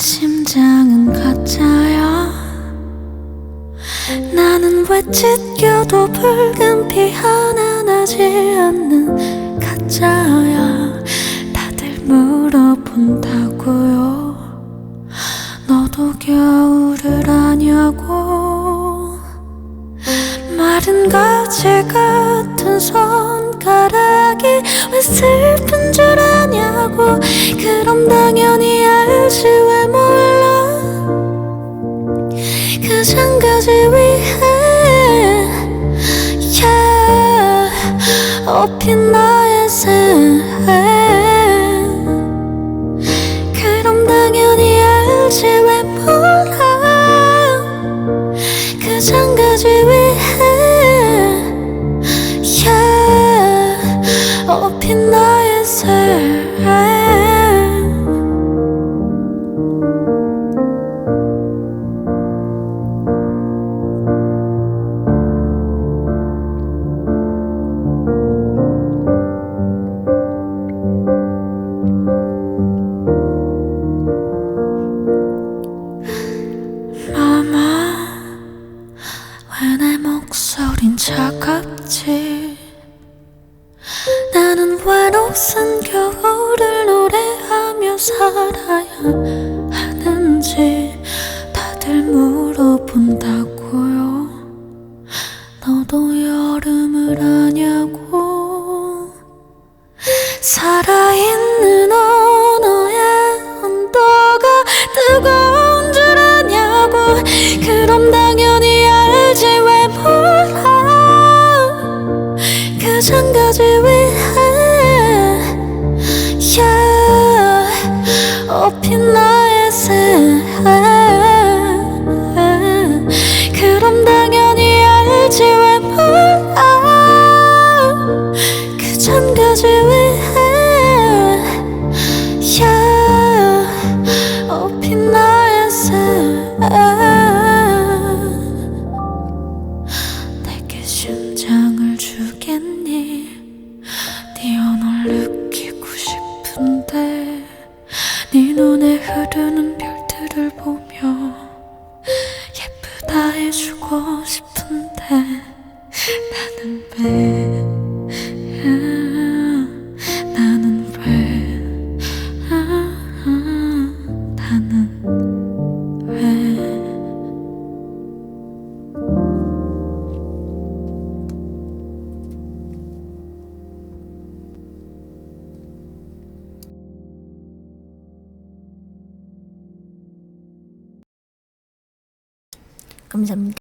심장은 가짜야. 나는 왜 찢겨도 붉은 피 하나 나지 않는 가짜야. 다들 물어본다고요. 너도 겨울을 아냐고. 마른 가지 같은 손가락이 왜 슬픈 줄 아냐고. 그럼 당연히 알지 왜 몰라. 그 장가지 위해 yeah, 업힌 나의 삶 그럼 당연히 알지 왜 몰라. 그 장가지 위해 yeah, 업힌 나의 삶마 차갑지. 나는 왜 녹슨 겨울을 노래하며 살아야 하는지 다들 물어본다고요. 너도 여름을 아냐고. 살아있는 언어의 온도가 뜨거운 줄 아냐고. 그럼 당 그 장가지 위해 yeah, 업힌 나의 삶 그럼 당연히 알지 왜 몰라? 그 장가지 위해 yeah, 업힌 나의 삶 내게 심장을 주겠니 싶은데 네 눈에 흐르는 별들을 보며 예쁘다 해주고 싶은데 나는 왜 감사합니다.